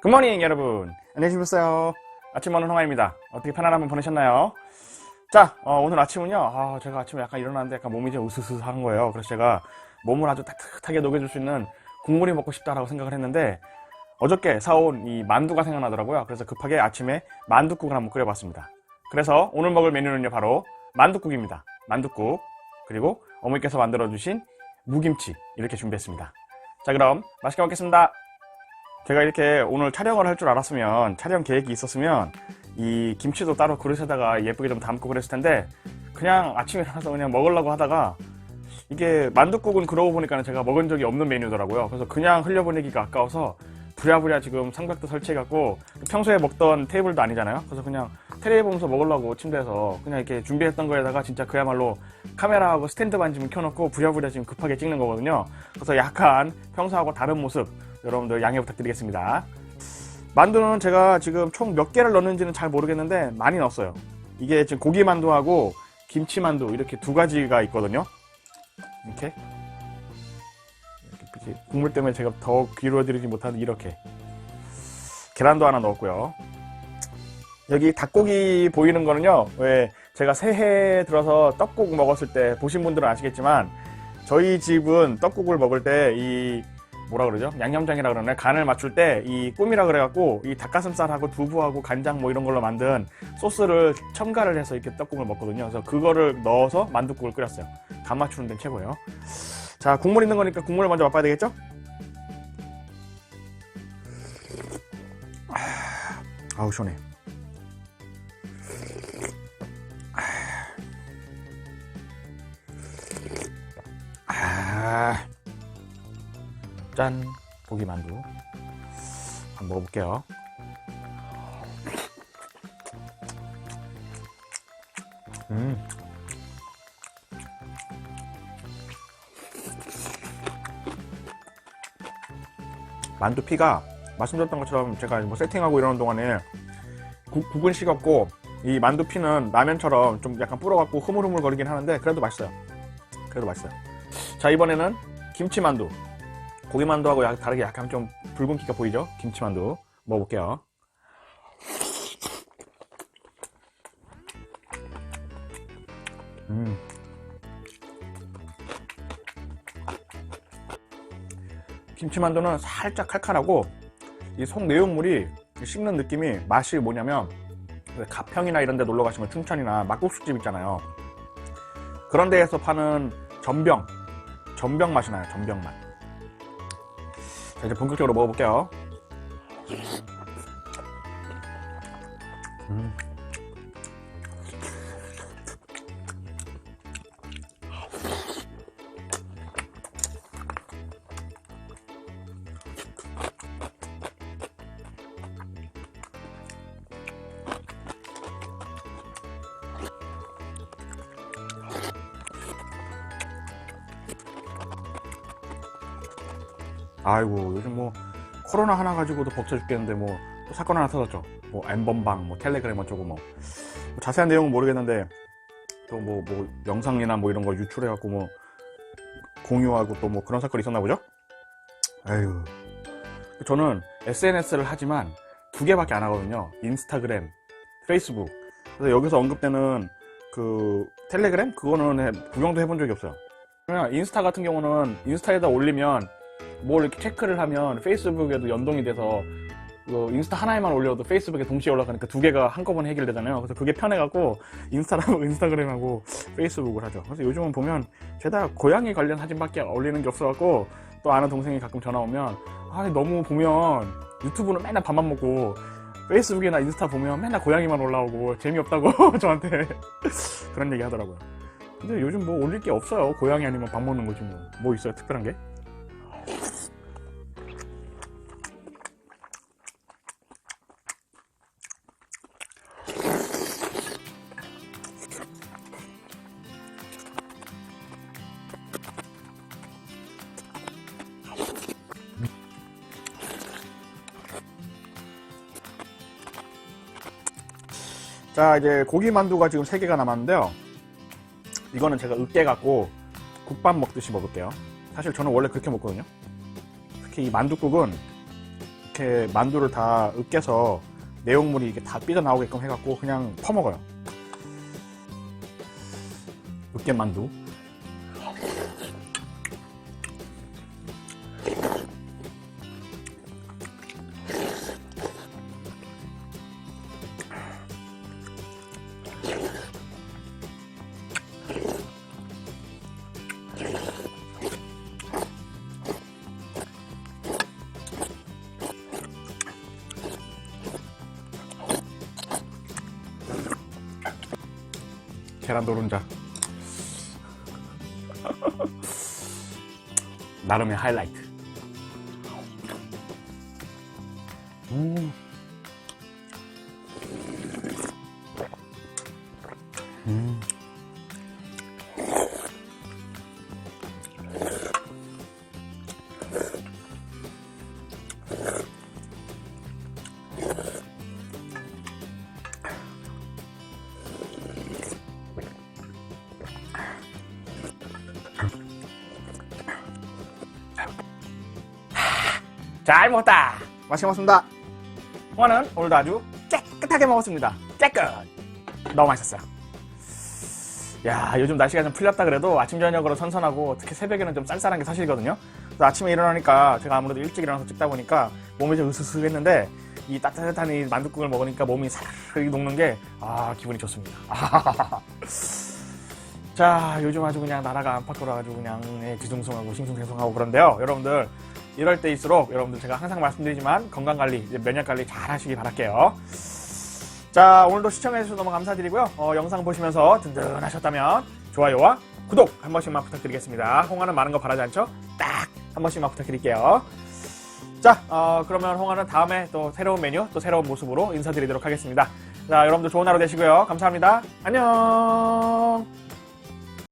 굿모닝 여러분. 안녕하십니까 아침 먹는 홍아입니다. 어떻게 편안한 밤 보내셨나요? 자 어, 오늘 아침은요 아, 제가 아침에 약간 일어났는데 약간 몸이 좀 으스스 한 거예요. 그래서 제가 몸을 아주 따뜻하게 녹여줄 수 있는 국물이 먹고 싶다라고 생각을 했는데 어저께 사온 이 만두가 생각나더라고요. 그래서 급하게 아침에 만두국을 한번 끓여봤습니다. 그래서 오늘 먹을 메뉴는요 바로 만두국입니다. 만두국. 그리고 어머니께서 만들어주신 무김치 이렇게 준비했습니다. 자 그럼 맛있게 먹겠습니다 제가 이렇게 오늘 촬영을 할 줄 알았으면 촬영 계획이 있었으면 이 김치도 따로 그릇에다가 예쁘게 좀 담고 그랬을 텐데 그냥 아침에 일어나서 그냥 먹으려고 하다가 이게 만둣국은 그러고 보니까 제가 먹은 적이 없는 메뉴더라고요. 그래서 그냥 흘려보내기가 아까워서 부랴부랴 지금 삼각도 설치해갖고 평소에 먹던 테이블도 아니잖아요. 그래서 그냥 테레비 보면서 먹으려고 침대에서 그냥 이렇게 준비했던 거에다가 진짜 그야말로 카메라하고 스탠드 반지문 켜놓고 부랴부랴 지금 급하게 찍는 거거든요. 그래서 약간 평소하고 다른 모습 여러분들 양해 부탁드리겠습니다. 만두는 제가 지금 총 몇 개를 넣는지는 잘 모르겠는데 많이 넣었어요. 이게 지금 고기 만두하고 김치 만두 이렇게 두 가지가 있거든요. 이렇게 이렇게 국물 때문에 제가 더 기울어드리지 못하는 이렇게 계란도 하나 넣었고요. 여기 닭고기 보이는 거는요. 왜 제가 새해 들어서 떡국 먹었을 때 보신 분들은 아시겠지만 저희 집은 떡국을 먹을 때이 뭐라 그러죠? 양념장이라 그러네. 간을 맞출 때 이 꿈이라 그래갖고 이 닭가슴살하고 두부하고 간장 뭐 이런 걸로 만든 소스를 첨가를 해서 이렇게 떡국을 먹거든요. 그래서 그거를 넣어서 만두국을 끓였어요. 간 맞추는 데는 최고예요. 자, 국물 있는 거니까 국물을 먼저 맛봐야 되겠죠? 아, 아우 시원해. 짠 고기 만두 한번 먹어볼게요. 음. 만두 피가 말씀드렸던 것처럼 제가 뭐 세팅하고 이러는 동안에 국, 국은 식었고 이 만두 피는 라면처럼 좀 약간 불어갖고 흐물흐물 거리긴 하는데 그래도 맛있어요. 그래도 맛있어요. 자 이번에는 김치 만두. 고기 만두하고 약- 다르게 약간 좀 붉은기가 보이죠? 김치 만두 먹어볼게요. 음. 김치 만두는 살짝 칼칼하고 이 속 내용물이 씹는 느낌이 맛이 뭐냐면 가평이나 이런 데 놀러 가시면 춘천이나 막국수집 있잖아요. 그런 데에서 파는 전병, 전병 맛이 나요. 전병 맛. 자, 이제 본격적으로 먹어볼게요. 음. 아이고 요즘 뭐 코로나 하나 가지고도 벅차 죽겠는데 뭐 또 사건 하나 터졌죠. 뭐 엠번방, 뭐 텔레그램 어쩌고 뭐, 뭐 자세한 내용은 모르겠는데 또 뭐 뭐 영상이나 뭐 이런 거 유출해 갖고 뭐 공유하고 또 뭐 그런 사건이 있었나 보죠. 아유 저는 SNS를 하지만 두 개밖에 안 하거든요. 인스타그램, 페이스북. 그래서 여기서 언급되는 그 텔레그램 그거는 해- 구경도 해본 적이 없어요. 그냥 인스타 같은 경우는 인스타에다 올리면 뭘 이렇게 체크를 하면 페이스북에도 연동이 돼서 그 인스타 하나에만 올려도 페이스북에 동시에 올라가니까 두 개가 한꺼번에 해결되잖아요. 그래서 그게 편해갖고 인스타라고 인스타그램하고 페이스북을 하죠. 그래서 요즘은 보면 죄다 고양이 관련 사진밖에 올리는 게 없어갖고 또 아는 동생이 가끔 전화 오면 아 너무 보면 유튜브는 맨날 밥만 먹고 페이스북이나 인스타 보면 맨날 고양이만 올라오고 재미없다고 저한테 그런 얘기 하더라고요. 근데 요즘 뭐 올릴 게 없어요. 고양이 아니면 밥 먹는 거지 뭐. 뭐 있어요? 특별한 게? 자 이제 고기 만두가 지금 3개가 남았는데요 이거는 제가 으깨 갖고 국밥 먹듯이 먹을게요 사실 저는 원래 그렇게 먹거든요 특히 이 만두국은 이렇게 만두를 다 으깨서 내용물이 이게 다 삐져나오게끔 해갖고 그냥 퍼먹어요. 으깬 만두. 계란 노른자. 나름의 하이라이트. 음. 음. 잘 먹었다. 맛있게 먹었습니다. 홍어는 오늘도 아주 깨끗하게 먹었습니다. 깨끗. 너무 맛있었어요. 야, 요즘 날씨가 좀 풀렸다 그래도 아침 저녁으로 선선하고 특히 새벽에는 좀 쌀쌀한 게 사실이거든요. 그래서 아침에 일어나니까 제가 아무래도 일찍 일어나서 찍다 보니까 몸이 좀 으스스했는데 이 따뜻한 이 만둣국을 먹으니까 몸이 사르르 녹는 게 아, 기분이 좋습니다. 자, 요즘 아주 그냥 나라가 안팎으로 아주 그냥 예, 뒤숭숭하고 싱숭생숭하고 그런데요. 여러분들 이럴 때일수록 여러분들 제가 항상 말씀드리지만 건강 관리, 이제 면역 관리 잘 하시기 바랄게요. 자, 오늘도 시청해주셔서 너무 감사드리고요. 어, 영상 보시면서 든든하셨다면 좋아요와 구독 한 번씩만 부탁드리겠습니다. 홍화는 많은 거 바라지 않죠? 딱 한 번씩만 부탁드릴게요. 자, 어, 그러면 홍화는 다음에 또 새로운 메뉴, 또 새로운 모습으로 인사드리도록 하겠습니다. 자, 여러분들 좋은 하루 되시고요. 감사합니다. 안녕!